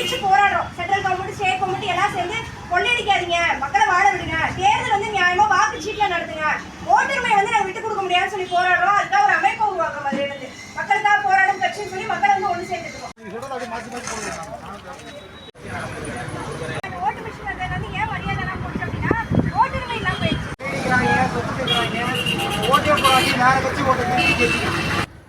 கண்டிச்சு போராடுறோம் central government state government எல்லாம் சேர்ந்து கொள்ளையடிக்காதீங்க மக்களை வாழ விடுங்க தேர்தல் வந்து நியாயமா வாக்கு சீட்ல நடத்துங்க ஓட்டுரிமை வந்து நாங்க விட்டு கொடுக்க முடியாதுன்னு சொல்லி போராடுறோம் அதுக்காக ஒரு அமைப்பை உருவாக்குற மாதிரி இருந்து மக்களுக்காக போராடும் கட்சின்னு சொல்லி மக்களை வந்து ஒன்று சேர்த்துக்கணும் ஓட்டு மிஷின் வந்ததுல இருந்து ஏன் மரியாதை எல்லாம் போச்சு அப்படின்னா ஓட்டுரிமை இல்லாம போயிடுச்சு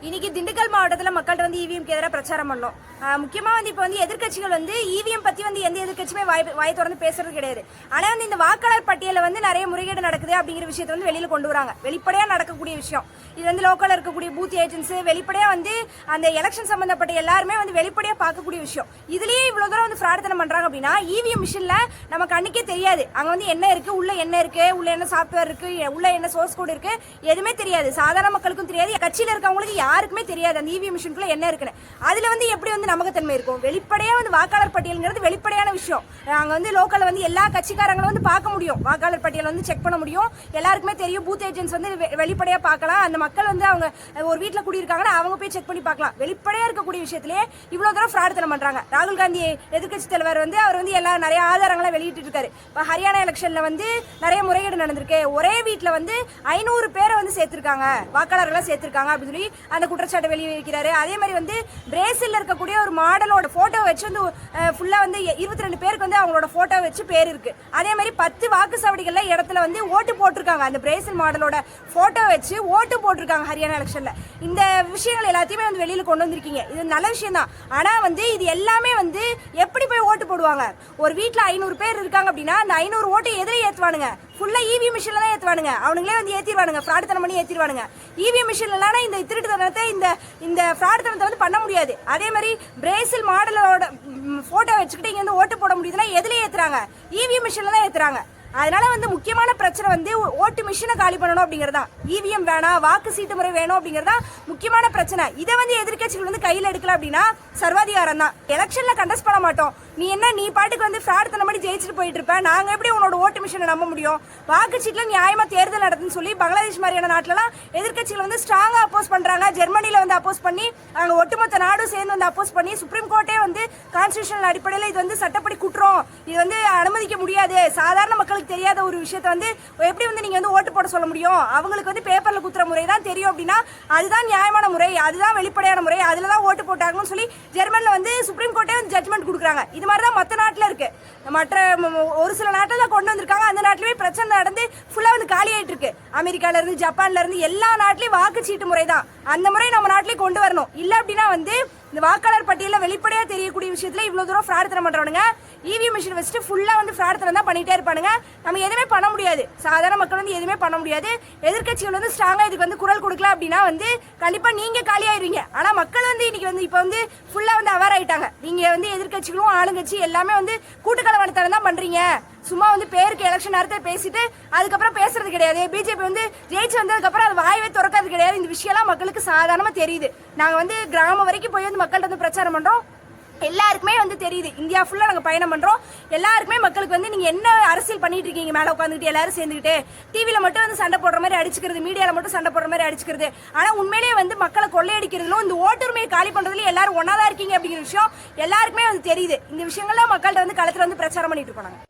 இன்னைக்கு திண்டுக்கல் மாவட்டத்தில் மக்கள் வந்து இவிஎம்க்கு எதிராக பிரச்சாரம் பண்ணோம். முக்கியமாக வந்து இப்போ வந்து எதிர்க்கட்சிகள் வந்து இவிஎம் பற்றி வந்து எந்த எதிர்க்கட்சியுமே வாய் வாய் திறந்து பேசுறது கிடையாது. ஆனால் வந்து இந்த வாக்காளர் பட்டியலில் வந்து நிறைய முறைகேடு நடக்குது அப்படிங்கிற விஷயத்தை வந்து வெளியில் கொண்டு வராங்க. வெளிப்படையாக நடக்கக்கூடிய விஷயம். இது வந்து லோக்கலில் இருக்கக்கூடிய பூத் ஏஜென்ட்ஸ் வெளிப்படையாக வந்து அந்த எலெக்ஷன் சம்மந்தப்பட்ட எல்லாருமே வந்து வெளிப்படையாக பார்க்கக்கூடிய விஷயம். இதுலேயே இவ்வளோ தூரம் வந்து பிரார்த்தனை பண்ணுறாங்க அப்படின்னா இவிஎம் மிஷினில் நம்ம கண்ணுக்கே தெரியாது. அங்கே வந்து என்ன இருக்குது உள்ள என்ன இருக்குது உள்ள என்ன சாஃப்ட்வேர் இருக்குது உள்ள என்ன சோர்ஸ் கோடு இருக்குது எதுவுமே தெரியாது. சாதாரண மக்களுக்கும் தெரியாது. கட்சியில் இருக்கவங்களுக்கு யாருக்குமே தெரியாது அந்த இவிஎம் மிஷினுக்குள்ளே என்ன இருக்குன்னு. அதில் வந்து எப்படி வந்து நம்பகத்தன்மை இருக்கும். வெளிப்படையா வந்து வாக்காளர் பட்டியல்ங்கிறது வெளிப்படையான விஷயம். அங்க வந்து லோக்கல்ல வந்து எல்லா கட்சிக்காரங்களும் வந்து பார்க்க முடியும். வாக்காளர் பட்டியல் வந்து செக் பண்ண முடியும். எல்லாருக்குமே தெரியும். பூத் ஏஜென்ட்ஸ் வந்து வெ- வெளிப்படையா பார்க்கலாம். அந்த மக்கள் வந்து அவங்க ஒரு வீட்டில் குடியிருக்காங்கன்னா அவங்க போய் செக் பண்ணி பார்க்கலாம். வெளிப்படையா இருக்கக்கூடிய விஷயத்திலே இவ்வளவு தூரம் பிரார்த்தனை பண்றாங்க. ராகுல் காந்தி எதிர்கட்சி தலைவர் வந்து அவர் வந்து எல்லா நிறைய ஆதாரங்களை வெளியிட்டு இருக்காரு ஹரியானா எலெக்ஷன்ல வந்து நிறைய முறைகேடு நடந்திருக்கு. ஒரே வீட்டில் வந்து ஐநூறு பேரை வந்து சேர்த்திருக்காங்க. வாக்காளர்களை சேர்த்திருக்காங்க அப்படின்னு சொல்லி அந்த குற்றச்சாட்டை வெளியே வைக்கிறாரு அதே மாதிரி வந்து பிரேசிலில் இருக்கக்கூடிய ஒரு மாடலோட ஃபோட்டோ வச்சு வந்து ஃபுல்லாக வந்து இருபத்தி ரெண்டு பேருக்கு வந்து அவங்களோட ஃபோட்டோ வச்சு பேர் இருக்குது அதே மாதிரி பத்து வாக்குச்சாவடிகளில் இடத்துல வந்து ஓட்டு போட்டிருக்காங்க. அந்த பிரேசில் மாடலோட ஃபோட்டோ வச்சு ஓட்டு போட்டிருக்காங்க ஹரியானா எலெக்ஷனில் இந்த விஷயங்கள் எல்லாத்தையுமே வந்து வெளியில் கொண்டு வந்திருக்கீங்க. இது நல்ல விஷயம் தான் ஆனால் வந்து இது எல்லாமே வந்து எப்படி போய் ஓட்டு போடுவாங்க? ஒரு வீட்டில் ஐநூறு பேர் இருக்காங்க அப்படின்னா அந்த ஐநூறு ஓட்டு எதிரே ஏற்றுவானுங்க ஃபுல்லாக இவி மிஷினில் தான் ஏற்றுவானுங்க அவனுங்களே வந்து ஏற்றிடுவானுங்க ஃப்ராட்தனம் பண்ணி ஏற்றிடுவானுங்க இவி மிஷின்ல இந்த திருட்டுத்தனத்தை இந்த இந்த ஃப்ராட்தனத்தை வந்து பண்ண முடியாது. அதே மாதிரி பிரேசில் மாடலோட ஃபோட்டோ வச்சுக்கிட்டு இங்கே வந்து ஓட்டு போட முடியுதுன்னா எதுலேயே ஏற்றுறாங்க இவி மிஷினில் தான் ஏற்றுறாங்க அதனால வந்து முக்கியமான பிரச்சனை வந்து ஓட்டு மிஷினை காலி பண்ணணும் அப்படிங்கிறதா. இவிஎம் வேணாம் வாக்கு சீட்டு முறை வேணும் அப்படிங்கிறதா முக்கியமான பிரச்சனை. இதை வந்து எதிர்க்கட்சிகள் வந்து கையில் எடுக்கல அப்படின்னா சர்வாதிகாரம் தான். எலெக்ஷன்ல கண்டஸ்ட் பண்ண மாட்டோம். நீ என்ன நீ பாட்டுக்கு வந்து ஃப்ராட் தன மாதிரி ஜெயிச்சுட்டு போயிட்டு இருப்ப நாங்க எப்படி உன்னோட ஓட்டு மிஷினை நம்ப முடியும்? வாக்குச்சீட்டுல நியாயமா தேர்தல் நடத்துன்னு சொல்லி பங்களாதேஷ் மாதிரியான நாட்டிலலாம் எதிர்க்கட்சிகள் வந்து ஸ்ட்ராங்கா அப்போஸ் பண்றாங்க. ஜெர்மனில வந்து அப்போஸ் பண்ணி அங்க ஒட்டுமொத்த நாடும் சேர்ந்து வந்து அப்போஸ் பண்ணி சுப்ரீம் கோர்ட்டே வந்து கான்ஸ்டியூஷனல் அடிப்படையில் இது வந்து சட்டப்படி குற்றம். இது வந்து அனுமதிக்க முடியாது. சாதாரண மக்களுக்கு தெரியாத ஒரு விஷயத்த வந்து எப்படி வந்து நீங்க வந்து ஓட்டு போட சொல்ல முடியும்? அவங்களுக்கு வந்து பேப்பர்ல குத்துற முறை தான் தெரியும் அப்படின்னா அதுதான் நியாயமான முறை அதுதான் வெளிப்படையான முறை அதுல தான் ஓட்டு போட்டாங்கன்னு சொல்லி ஜெர்மன்ல வந்து சுப்ரீம் கோர்ட்டே வந்து ஜட்மெண்ட் கொடுக்குறாங்க. இது மாதிரி தான் மற்ற நாட்டில் இருக்கு. மற்ற ஒரு சில நாட்டில் தான் கொண்டு வந்திருக்காங்க. அந்த நாட்டிலுமே பிரச்சனை நடந்து ஃபுல்லாக வந்து காலி ஆயிட்டு இருக்கு. அமெரிக்கால இருந்து ஜப்பான்ல இருந்து எல்லா நாட்டிலையும் வாக்குச்சீட்டு முறை தான். அந்த முறை நம்ம நாட்டிலேயே கொண்டு வரணும். இல்லை அப்படின்னா வந்து இந்த வாக்காளர் பட்டியலில் வெளிப்படையாக தெரியக்கூடிய விஷயத்தில் இவ்வளோ தூரம் ஃப்ராட் தரம் இவிஎம் மிஷின் வச்சுட்டு ஃபுல்லாக வந்து ஃப்ராட் தான் பண்ணிகிட்டே இருப்பானுங்க. நம்ம எதுவுமே பண்ண முடியாது. சாதாரண மக்கள் வந்து எதுவுமே பண்ண முடியாது. எதிர்க்கட்சிகள் வந்து ஸ்ட்ராங்காக இதுக்கு வந்து குரல் கொடுக்கல அப்படின்னா வந்து கண்டிப்பாக நீங்கள் காலியாயிருவீங்க ஆயிருவீங்க. மக்கள் வந்து இன்றைக்கி வந்து இப்போ வந்து ஃபுல்லாக வந்து அவேர் ஆயிட்டாங்க. நீங்கள் வந்து எதிர்க்கட்சிகளும் ஆளுங்கட்சி எல்லாமே வந்து கூட்டுக்கலவனத்தனம் தான் பண்ணுறீங்க சும்மா வந்து பேருக்கு எலெக்ஷன் நேரத்தில் பேசிட்டு அதுக்கப்புறம் பேசுறது கிடையாது. பிஜேபி வந்து ஜெயிச்சு வந்ததுக்கப்புறம் அது வாயவே திறக்கிறது கிடையாது. இந்த விஷயம்லாம் மக்களுக்கு சாதாரணமாக தெரியுது. நாங்கள் வந்து கிராமம் வரைக்கும் போய் வந்து மக்கள்கிட்ட வந்து பிரச்சாரம் பண்ணுறோம் எல்லாருக்குமே வந்து தெரியுது. இந்தியா ஃபுல்லாக நாங்கள் பயணம் பண்ணுறோம் எல்லாருக்குமே மக்களுக்கு வந்து நீங்கள் என்ன அரசியல் பண்ணிட்டு இருக்கீங்க? மேலே உட்காந்துட்டு எல்லாரும் சேர்ந்துக்கிட்டு டிவியில் மட்டும் வந்து சண்டை போடுற மாதிரி அடிச்சுக்கிறது மீடியாவில் மட்டும் சண்டை போடுற மாதிரி அடிச்சுக்கிறது. ஆனால் உண்மையிலேயே வந்து மக்களை கொள்ளையடிக்கிறதுலும் இந்த ஓட்டுரிமையை காலி பண்ணுறதுல எல்லாரும் ஒன்றா தான் இருக்கீங்க அப்படிங்கிற விஷயம் எல்லாருக்குமே வந்து தெரியுது. இந்த விஷயங்கள்லாம் மக்கள்கிட்ட வந்து களத்தில் வந்து பிரச்சாரம் பண்ணிட்டு இருப்பாங்க